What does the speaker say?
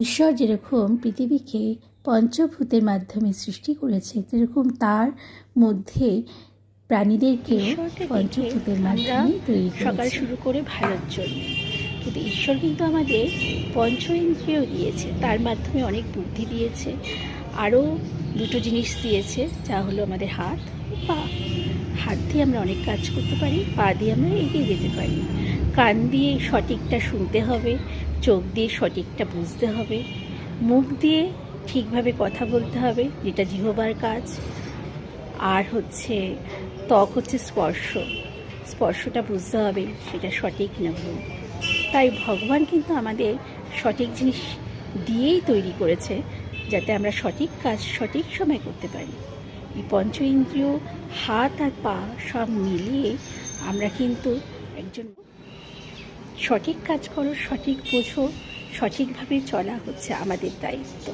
ঈশ্বর যেরকম পৃথিবীকে পঞ্চভূতের মাধ্যমে সৃষ্টি করেছে যেরকম তার মধ্যে প্রাণীদেরকে পঞ্চভূতের মাধ্যমে তৈরি সকাল শুরু করে ভালোর জন্য কিন্তু ঈশ্বর কিন্তু আমাদের পঞ্চ ইন্দ্রিয় দিয়েছে তার মাধ্যমে অনেক বুদ্ধি দিয়েছে আরও দুটো জিনিস দিয়েছে যা হলো আমাদের হাত পা। হাত দিয়ে আমরা অনেক কাজ করতে পারি পা দিয়ে আমরা এগিয়ে যেতে পারি। কান দিয়ে সঠিকটা শুনতে হবে চোখ দিয়ে সঠিকটা বুঝতে হবে, মুখ দিয়ে ঠিকভাবে কথা বলতে হবে, যেটা জিহবার কাজ। আর হচ্ছে, ত্বক হচ্ছে স্পর্শ। স্পর্শটা বুঝতে হবে, সেটা সঠিক না ভুল। তাই ভগবান কিন্তু আমাদের সঠিক জিনিস দিয়েই তৈরি করেছে, যাতে আমরা সঠিক কাজ সঠিক সময় করতে পারি। এই পঞ্চ ইন্দ্রিয়, হাত আর পা সব মিলিয়ে আমরা কিন্তু একজন সঠিক কাজ করো সঠিক বোঝো সঠিকভাবে চলা হচ্ছে আমাদের দায়িত্ব।